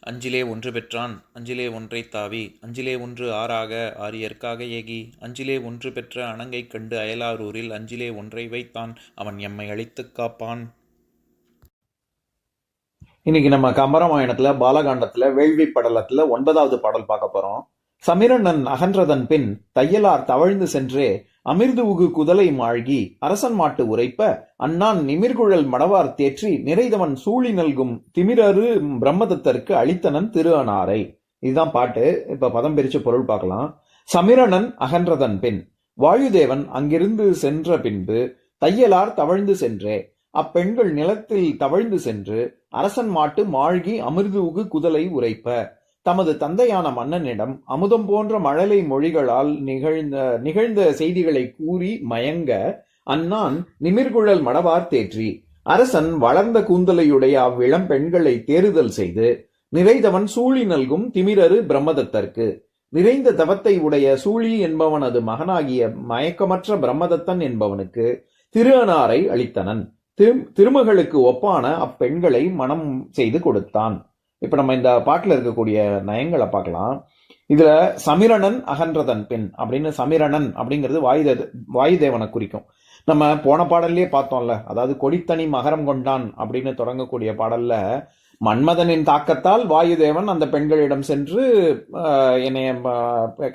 அஞ்சிலே ஒன்று பெற்றான் அஞ்சிலே ஒன்றை தாவி அஞ்சிலே ஒன்று ஆறாக ஆரியற்காக ஏகி அஞ்சிலே ஒன்று பெற்ற அணங்கை கண்டு அயலாரூரில் அஞ்சிலே ஒன்றை வைத்தான் அவன் எம்மை அழித்துக் காப்பான். இன்னைக்கு நம்ம கம்பராமாயணத்துல பாலகாண்டத்துல வேள்வி படலத்துல ஒன்பதாவது பாடல் பார்க்க போறோம். சமிரனன் அகன்றதன் பின் தையலார் தவழ்ந்து சென்றே அமிர்து உகு குதலை மாழ்கி அரசன் மாட்டு உரைப்ப அண்ணான் நிமிர்குழல் மடவார் தேற்றி நிறைதவன் சூழி நல்கும் திமிரரு பிரம்மதத்தருக்கு அளித்தனன் திரு அனாரை. இதுதான் பாட்டு. இப்ப பதம் பிரிச்சு பொருள் பார்க்கலாம். சமிரணன் அகன்றதன் பின் வாயுதேவன் அங்கிருந்து சென்ற பின்பு தையலார் தவழ்ந்து சென்றே அப்பெண்கள் நிலத்தில் தவழ்ந்து சென்று அரசன் மாட்டு மாழ்கி அமிர்து உகு குதலை உரைப்ப தமது தந்தையான மன்னனிடம் அமுதம் போன்ற மழலை மொழிகளால் நிகழ்ந்த நிகழ்ந்த செய்திகளை கூறி மயங்க அன்னான் நிமிர்குழல் மடவார் தேற்றி அரசன் வளர்ந்த கூந்தலையுடைய அவ்விளம் பெண்களை தேறுதல் செய்து நிறைந்தவன் சூழி நல்கும் திமிரரு பிரம்மதத்தற்கு நிறைந்த தவத்தை உடைய சூழி என்பவனது மகனாகிய மயக்கமற்ற பிரம்மதத்தன் என்பவனுக்கு திரு அனாரை அளித்தனன். திரு திருமகளுக்கு ஒப்பான அப்பெண்களை மனம் செய்து கொடுத்தான். இப்போ நம்ம இந்த பாட்டில் இருக்கக்கூடிய நயங்களை பார்க்கலாம். இதுல சமிரணன் அகன்றதன் பெண் அப்படின்னு சமிரணன் அப்படிங்கிறது வாயுதே வாயுதேவனை குறிக்கும். நம்ம போன பாடல்லே பார்த்தோம்ல அதாவது கொடித்தனி மகரம் கொண்டான் அப்படின்னு தொடங்கக்கூடிய பாடல்ல மன்மதனின் தாக்கத்தால் வாயுதேவன் அந்த பெண்களிடம் சென்று என்னைய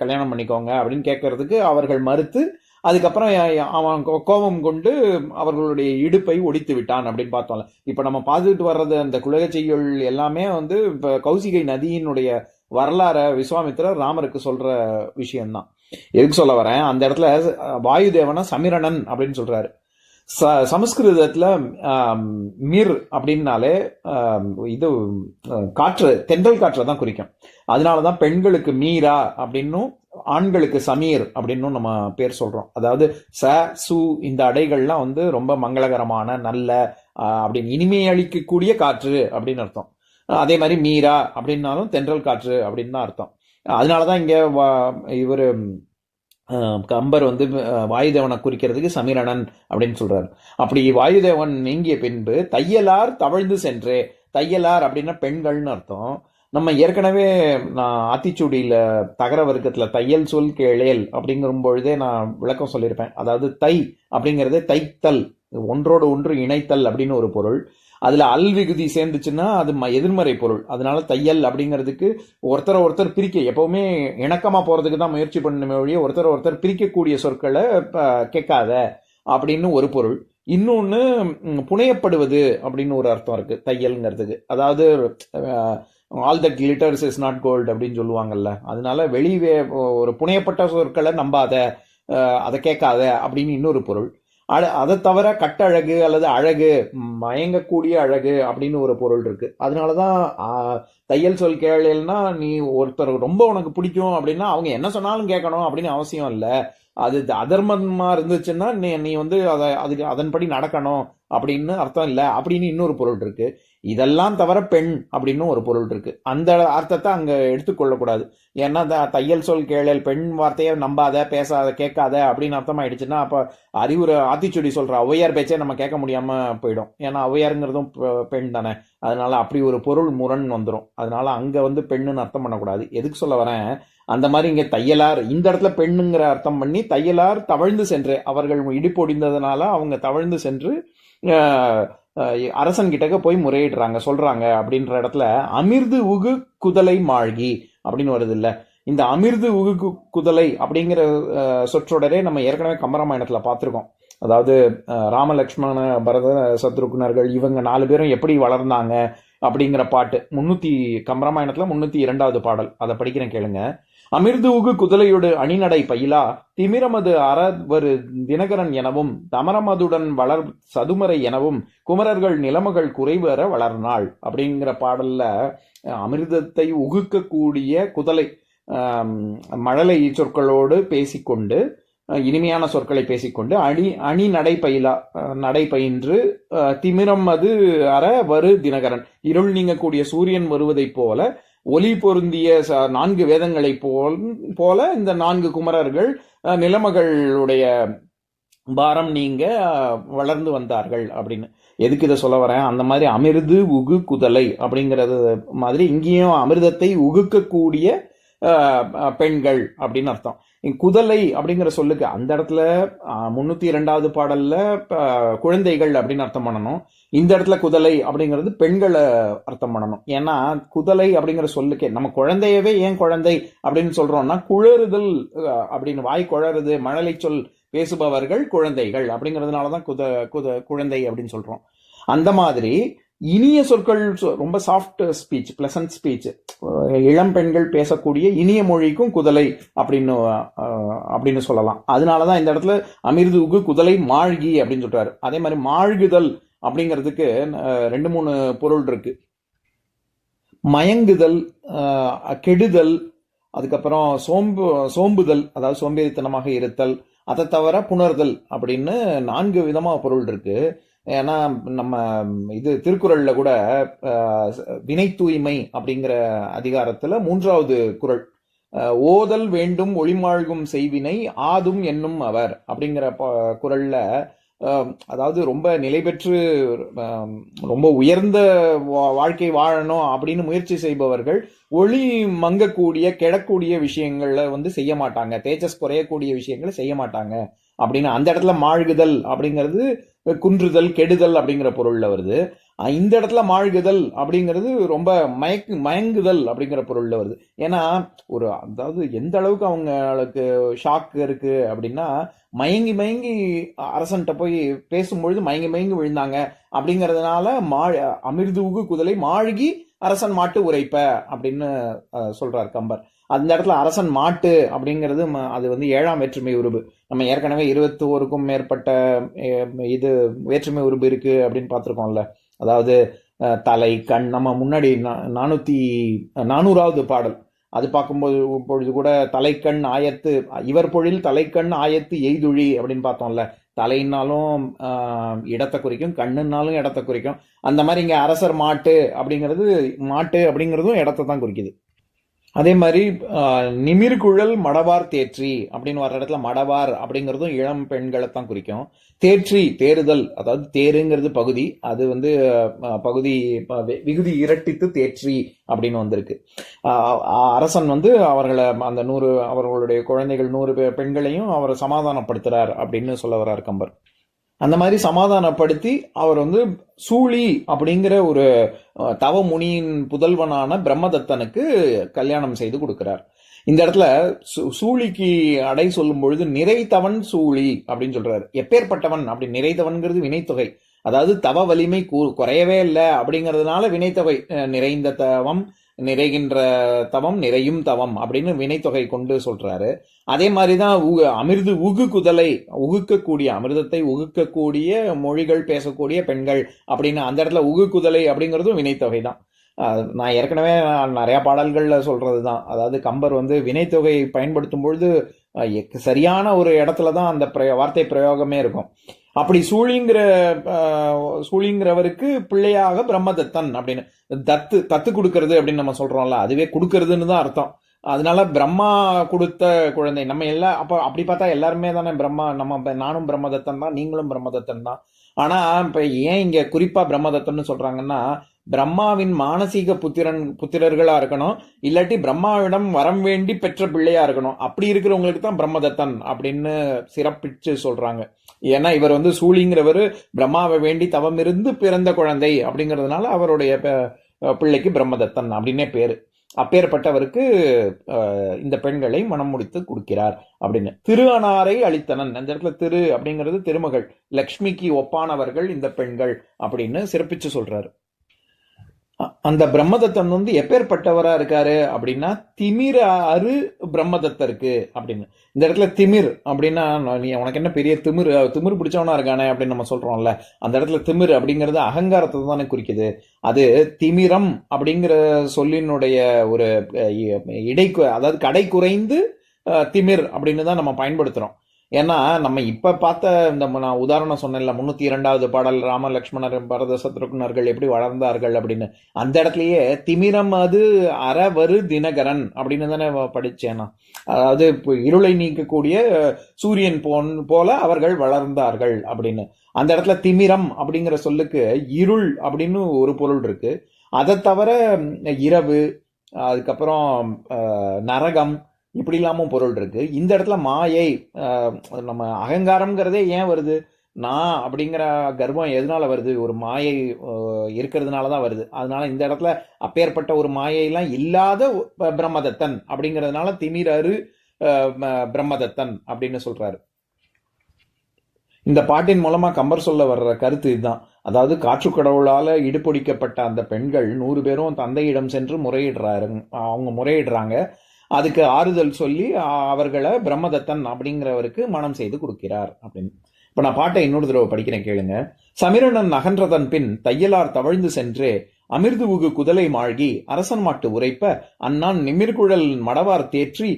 கல்யாணம் பண்ணிக்கோங்க அப்படின்னு கேட்கறதுக்கு அவர்கள் மறுத்து அதுக்கப்புறம் அவன் கோ- கோபம் கொண்டு அவர்களுடைய இடுப்பை ஒடித்து விட்டான் அப்படின்னு பார்த்தோம்ல. இப்போ நம்ம பார்த்துட்டு வர்றது அந்த குலக செய்யுள் எல்லாமே வந்து இப்போ கௌசிகை நதியினுடைய வரலாறை விஸ்வாமித்திரர் ராமருக்கு சொல்ற விஷயம்தான். எதுக்கு சொல்ல வரேன்? அந்த இடத்துல வாயுதேவனா வாயுதேவனை சமிரணன் அப்படின்னு சொல்றாரு. ச சமஸ்கிருதத்துல மிர் அப்படின்னாலே இது காற்று தென்றல் காற்றை தான் குறிக்கும். அதனாலதான் பெண்களுக்கு மீரா அப்படின்னும் ஆண்களுக்கு சமீர் அப்படின்னும் நம்ம பேர் சொல்கிறோம் அதாவது ச சு இந்த அடைகள்லாம் வந்து ரொம்ப மங்களகரமான நல்ல அப்படின்னு இனிமை அளிக்கக்கூடிய காற்று அப்படின்னு அர்த்தம். அதே மாதிரி மீரா அப்படின்னாலும் தென்றல் காற்று அப்படின்னு தான் அர்த்தம். அதனால தான் இங்கே இவர் கம்பர் வந்து வாயுதேவனை குறிக்கிறதுக்கு சமீரணன் அப்படின்னு சொல்றாரு. அப்படி வாயுதேவன் நீங்கிய பின்பு தையலார் தவழ்ந்து சென்று தையலார் அப்படின்னா பெண்கள்னு அர்த்தம். நம்ம ஏற்கனவே நான் ஆத்திச்சூடியில் தகர வர்க்கத்தில் தையல் சொல் கேளேல் அப்படிங்கிற பொழுதே நான் விளக்கம் சொல்லியிருப்பேன். அதாவது தை அப்படிங்கிறது தைத்தல். ஒன்றோடு ஒன்று இணைத்தல் அப்படின்னு ஒரு பொருள். அதில் அல்விகுதி சேர்ந்துச்சுன்னா அது ம- எதிர்மறை பொருள். அதனால தையல் அப்படிங்கிறதுக்கு ஒருத்தரை ஒருத்தர் பிரிக்க எப்போவுமே இணக்கமாக போகிறதுக்கு தான் முயற்சி பண்ணணுமே வழியே ஒருத்தர் ஒருத்தர் பிரிக்கக்கூடிய சொற்களை இப்போ கேட்காத அப்படின்னு ஒரு பொருள். இன்னொன்று புனையப்படுவது அப்படின்னு ஒரு அர்த்தம் இருக்குது தையல்ங்கிறதுக்கு. அதாவது all that glitters is not gold அப்படின்னு சொல்லுவாங்கல்ல. அதனால வெளியே ஒரு புனையப்பட்ட சொற்களை நம்பாத அதை கேட்காத அப்படின்னு இன்னொரு பொருள். அழ அதை தவிர கட்டழகு அல்லது அழகு மயங்கக்கூடிய அழகு அப்படின்னு ஒரு பொருள் இருக்கு. அதனால தான் தையல் சொல் கேளல்னா நீ ஒருத்தர் ரொம்ப உனக்கு பிடிக்கும் அப்படின்னா அவங்க என்ன சொன்னாலும் கேட்கணும் அப்படின்னு அவசியம் இல்லை. அது அதர்மமாக இருந்துச்சுன்னா நீ நீ வந்து அதை அதுக்கு அதன்படி நடக்கணும் அப்படின்னு அர்த்தம் இல்லை அப்படின்னு இன்னொரு பொருள் இருக்குது இதெல்லாம் தவிர பெண் அப்படின்னு ஒரு பொருள் இருக்கு. அந்த அர்த்தத்தை அங்கே எடுத்துக்கொள்ளக்கூடாது. ஏன்னா தையல் சொல் கேளல் பெண் வார்த்தையை நம்பாத பேசாத கேட்காத அப்படின்னு அர்த்தம் ஆயிடுச்சுன்னா அப்போ அறிவுரை ஆத்திச்சுடி சொல்ற ஔவையார் பேச்சே நம்ம கேட்க முடியாம போயிடும். ஏன்னா ஔவையாருங்கிறதும் பெண் தானே. அதனால அப்படி ஒரு பொருள் முரண் வந்துடும் அதனால அங்க வந்து பெண்ணுன்னு அர்த்தம் பண்ணக்கூடாது. எதுக்கு சொல்ல வரேன்? அந்த மாதிரி இங்கே தையலார் இந்த இடத்துல பெண்ணுங்கிற அர்த்தம் பண்ணி தையலார் தவழ்ந்து சென்று அவர்கள் இடிப்பொடிந்ததுனால அவங்க தவழ்ந்து சென்று அரசன் கிட்டக்க போய் முறையிடுறாங்க சொல்றாங்க அப்படின்ற இடத்துல அமிர்து உகு குதலை மாழ்கி அப்படின்னு வருது இல்லை. இந்த அமிர்து உகு குதலை அப்படிங்கிற சொற்றொடரே நம்ம ஏற்கனவே கம்பராமாயணத்தில் பார்த்துருக்கோம். அதாவது ராமலக்ஷ்மண பரத சத்ருகுணர்கள் இவங்க நாலு பேரும் எப்படி வளர்ந்தாங்க அப்படிங்கிற பாட்டு. முன்னூத்தி கம்பராமாயணத்துல முன்னூத்தி இரண்டாவது பாடல். அதை படிக்கிறேன் கேளுங்க. அமிர்து உகு குதலையோடு அணிநடை பயிலா திமிரமது அறவரு தினகரன் எனவும் தமரமதுடன் வளர் சதுமரை எனவும் குமரர்கள் நிலமகள் குறைவேற வளர்நாள். அப்படிங்கிற பாடல்ல அமிர்தத்தை உகுக்கக்கூடிய குதலை மழலை சொற்களோடு பேசிக்கொண்டு இனிமையான சொற்களை பேசிக்கொண்டு அணி அணி நடை பயிலா நடை பயின்று திமிரம் அது அற வரு தினகரன். இருள் நீங்கக்கூடிய சூரியன் வருவதைப் போல ஒலி பொருந்திய நான்கு வேதங்களைப் போல் போல இந்த நான்கு குமரர்கள் நிலைமகளுடைய நிலமகளுடைய பாரம் நீங்க வளர்ந்து வந்தார்கள் அப்படின்னு. எதுக்கு இதை சொல்ல வரேன்? அந்த மாதிரி அமிர்து உகு குதலை அப்படிங்கிறது மாதிரி இங்கேயும் அமிர்தத்தை உகுக்கக்கூடிய பெண்கள் அப்படின்னு அர்த்தம். குதலை அப்படிங்கிற சொல்லுக்கு அந்த இடத்துல முன்னூத்தி இரண்டாவது பாடல்ல குழந்தைகள் அப்படின்னு அர்த்தம் பண்ணணும். இந்த இடத்துல குதலை அப்படிங்கிறது பெண்களை அர்த்தம் பண்ணணும். ஏன்னா குதலை அப்படிங்கிற சொல்லுக்கே நம்ம குழந்தையவே ஏன் குழந்தை அப்படின்னு சொல்றோம்னா குளறுதல் அப்படின்னு வாய் குழறுது மழலை சொல் பேசுபவர்கள் குழந்தைகள் அப்படிங்கிறதுனால தான் குத குத குழந்தை அப்படின்னு சொல்றோம். அந்த மாதிரி இனிய சொற்கள் சொ- ரொம்ப சாஃப்ட் ஸ்பீச் பிளசன்ட் ஸ்பீச் இளம் பெண்கள் பேசக்கூடிய இனிய மொழிக்கும் குதலை அப்படின்னு அப்படின்னு சொல்லலாம். அதனால தான் இந்த இடத்துல அமிர்துக்கு குதலை மாழ்கி அப்படின்னு சொல்றாரு. அதே மாதிரி மாழ்குதல் அப்படிங்கிறதுக்கு ரெண்டு மூணு பொருள் இருக்கு. மயங்குதல் கெடுதல் அதுக்கப்புறம் சோம்பு சோம்புதல் அதாவது சோம்பேறித்தனமாக இருத்தல் அதை தவிர புணர்தல் அப்படின்னு நான்கு விதமாக பொருள் இருக்குது ஏன்னா நம்ம இது திருக்குறளில் கூட வினை தூய்மை அப்படிங்கிற அதிகாரத்தில் மூன்றாவது குறள் ஓதல் வேண்டும் ஒளிமாழ்கும் செய்வினை ஆதும் என்னும் அவர் அப்படிங்கிற ப- அதாவது ரொம்ப நிலை பெற்று ரொம்ப உயர்ந்த வா- வாழ்க்கை வாழணும் அப்படின்னு முயற்சி செய்பவர்கள் ஒளி மங்கக்கூடிய கெடக்கூடிய விஷயங்களை வந்து செய்ய மாட்டாங்க. தேஜஸ் குறையக்கூடிய விஷயங்களை செய்ய மாட்டாங்க. அப்படின்னு அந்த இடத்துல மாழ்குதல் அப்படிங்கிறது குன்றுதல் கெடுதல் அப்படிங்கிற பொருள்ல வருது. இந்த இடத்துல மாழ்குதல் அப்படிங்கிறது ரொம்ப மயக்கு மயங்குதல் அப்படிங்கிற பொருள்ல வருது. ஏன்னா ஒரு அதாவது எந்த அளவுக்கு அவங்களுக்கு ஷாக் இருக்கு அப்படின்னா மயங்கி மயங்கி அரசன்ட்ட போய் பேசும்பொழுது மயங்கி மயங்கி விழுந்தாங்க அப்படிங்கிறதுனால மா அமிர்தூகு குதலை மாழ்கி அரசன் மாட்டு உரைப்ப அப்படின்னு சொல்றார் கம்பர். அந்த இடத்துல அரசன் மாட்டு அப்படிங்கிறது ம- அது வந்து ஏழாம் வேற்றுமை உருபு. நம்ம ஏற்கனவே இருபத்தி ஓருக்கும் மேற்பட்ட இது வேற்றுமை உருபு இருக்கு அப்படின்னு பார்த்துருக்கோம்ல. அதாவது தலை கண் நம்ம முன்னாடி நா- நானூத்தி நானூறாவது பாடல். அது பார்க்கும்போது பொழுது கூட தலைக்கண் ஆயத்து இவர் பொழில் தலைக்கண் ஆயத்து எய்துழி அப்படின்னு பார்த்தோம்ல. தலைன்னாலும் இடத்தை குறிக்கும் கண்ணுன்னாலும் இடத்தை குறிக்கும். அந்த மாதிரி இங்கே அரசர் மாட்டு அப்படிங்கிறது மாட்டு அப்படிங்கிறதும் இடத்தை தான் குறிக்குது. அதே மாதிரி நிமிர்குழல் மடவார் தேற்றி அப்படின்னு வர்ற இடத்துல மடவார் அப்படிங்கிறதும் இளம் பெண்களை தான் குறிக்கும். தேற்றி தேறுதல் அதாவது தேருங்கிறது பகுதி அது வந்து பகுதி விகுதி இரட்டித்து தேற்றி அப்படின்னு வந்திருக்கு. அரசன் வந்து அவர்களை அந்த நூறு அவர்களுடைய குழந்தைகள் நூறு பெண்களையும் அவர் சமாதானப்படுத்துறார் அப்படின்னு சொல்ல வர்றார் கம்பர். அந்த மாதிரி சமாதானப்படுத்தி அவர் வந்து சூழி அப்படிங்கிற ஒரு தவ முனியின் புதல்வனான பிரம்மதத்தனுக்கு கல்யாணம் செய்து கொடுக்கிறார். இந்த இடத்துல சூ- சூழிக்கு அடை சொல்லும் பொழுது நிறைத்தவன் சூழி அப்படின்னு சொல்றாரு. எப்பேற்பட்டவன்? அப்படி நிறைத்தவன்கிறது வினைத்தொகை. அதாவது தவ வலிமை கூ- குறையவே இல்லை அப்படிங்கிறதுனால வினைத்தொகை. நிறைந்த தவம் நிறைகின்ற தவம் நிறையும் தவம் அப்படின்னு வினைத்தொகை கொண்டு சொல்றாரு. அதே மாதிரிதான் உ- அமிர்து உகு குதலை உகுக்கக்கூடிய அமிர்தத்தை உகுக்கக்கூடிய மொழிகள் பேசக்கூடிய பெண்கள் அப்படின்னு அந்த இடத்துல உகு குதலை அப்படிங்கிறதும் வினைத்தொகை தான் நான் ஏற்கனவே நான் பாடல்களில் சொல்கிறது தான் அதாவது கம்பர் வந்து வினைத்தொகை பயன்படுத்தும் பொழுது எக்- சரியான ஒரு இடத்துல தான் அந்த பிரயோ- வார்த்தை பிரயோகமே இருக்கும். அப்படி சூழிங்கிற சூழிங்கிறவருக்கு பிள்ளையாக பிரம்மதத்தன் அப்படின்னு தத்து தத்து கொடுக்கறது அப்படின்னு நம்ம சொல்கிறோம்ல அதுவே கொடுக்கறதுன்னு தான் அர்த்தம். அதனால பிரம்மா கொடுத்த குழந்தை. நம்ம எல்லா அப்போ அப்படி பார்த்தா எல்லாருமே தானே பிரம்மா நம்ம நானும் பிரம்மதத்தன் தான் நீங்களும் பிரம்மதத்தன் தான். ஆனால் இப்போ ஏன் இங்கே குறிப்பாக பிரம்மதத்தன்னு சொல்கிறாங்கன்னா பிரம்மாவின் மானசீக புத்திரன் புத்திரர்களா இருக்கணும் இல்லாட்டி பிரம்மாவிடம் வரம் வேண்டி பெற்ற பிள்ளையா இருக்கணும். அப்படி இருக்கிறவங்களுக்கு தான் பிரம்மதத்தன் அப்படின்னு சிறப்பிச்சு சொல்றாங்க. ஏன்னா இவர் வந்து சூழிங்கிறவர் பிரம்மாவை வேண்டி தவம் இருந்து பிறந்த குழந்தை அப்படிங்கிறதுனால அவருடைய பிள்ளைக்கு பிரம்மதத்தன் அப்படின்னே பேரு. அப்பேற்பட்டவருக்கு அஹ், இந்த பெண்களை மனம் முடித்து கொடுக்கிறார் அப்படின்னு. திரு அனாரை அளித்தனன் அந்த இடத்துல திரு அப்படிங்கிறது திருமகள். லக்ஷ்மிக்கு ஒப்பானவர்கள் இந்த பெண்கள் அப்படின்னு சிறப்பிச்சு சொல்றாரு. அந்த பிரம்மதத்தன் வந்து எப்பேற்பட்டவரா இருக்காரு அப்படின்னா திமிர அரு பிரம்மதத்தருக்கு அப்படின்னு. இந்த இடத்துல திமிர் அப்படின்னா நீ உனக்கு என்ன பெரிய திமிர் திமிர் பிடிச்சவனா இருக்கானே அப்படின்னு நம்ம சொல்றோம்ல. அந்த இடத்துல திமிர் அப்படிங்கிறது அகங்காரத்தை தானே குறிக்குது. அது திமிரம் அப்படிங்கிற சொல்லினுடைய ஒரு இடைக்கு இடை அதாவது கடை குறைந்து திமிர் அப்படின்னு தான் நம்ம பயன்படுத்துறோம். ஏன்னா நம்ம இப்போ பார்த்த இந்த நான் உதாரணம் சொன்னேன்ல முந்நூற்றி இரண்டாவது பாடல் ராம லக்ஷ்மணர் பரத சத்ருகுணர்கள் எப்படி வளர்ந்தார்கள் அப்படின்னு. அந்த இடத்துலயே திமிரம் அது அறவரு தினகரன் அப்படின்னு தானே படித்தேன் நான். அதாவது இப்போ இருளை நீக்கக்கூடிய சூரியன் போன் போல அவர்கள் வளர்ந்தார்கள் அப்படின்னு. அந்த இடத்துல திமிரம் அப்படிங்கிற சொல்லுக்கு இருள் அப்படின்னு ஒரு பொருள் இருக்குது அதை தவிர இரவு அதுக்கப்புறம் நரகம் இப்படி இல்லாமல் பொருள் இருக்கு. இந்த இடத்துல மாயை நம்ம அகங்காரம்ங்கிறதே ஏன் வருது? நான் அப்படிங்கிற கர்வம் எதனால வருது? ஒரு மாயை இருக்கிறதுனால தான் வருது. அதனால இந்த இடத்துல அப்பேற்பட்ட ஒரு மாயையெல்லாம் இல்லாத பிரம்மதத்தன் அப்படிங்கிறதுனால திமிரரு பிரம்மதத்தன் அப்படின்னு சொல்றாரு. இந்த பாட்டின் மூலமா கம்பர் சொல்ல வர்ற கருத்து இதுதான். அதாவது காற்று கடவுளால இடுபொடிக்கப்பட்ட அந்த பெண்கள் நூறு பேரும் தந்தையிடம் சென்று முறையிடுறாரு. அவங்க முறையிடுறாங்க. அதுக்கு ஆறுதல் சொல்லி அவர்களை பிரம்மதத்தன் அப்படிங்கிறவருக்கு மனம் செய்து கொடுக்கிறார் அப்படின்னு. இப்போ நான் பாட்டை இன்னொரு தடவை படிக்கிறேன் கேளுங்க. சமிரணன் அகன்றதன் பின் தையலார் தவழ்ந்து சென்று அமிர்து உகு குதலை மாழ்கி அரசன் மாட்டு உரைப்ப அந்நான் நிமிர்குழல் மடவார் தேற்றி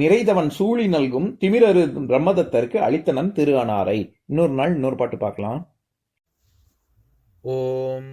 நிறைதவன் சூழி நல்கும் திமிரரு பிரம்மதத்தருக்கு அளித்தனன் திரு அனாரை இன்னொரு நாள் இன்னொரு பாட்டு பார்க்கலாம். ஓம்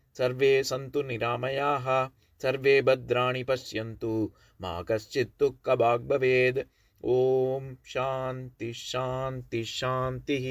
सर्वे सन्तु निरामयाः सर्वे भद्राणि पश्यन्तु मा कश्चित् दुःखभाग् भवेद् ॐ शान्तिः शान्तिः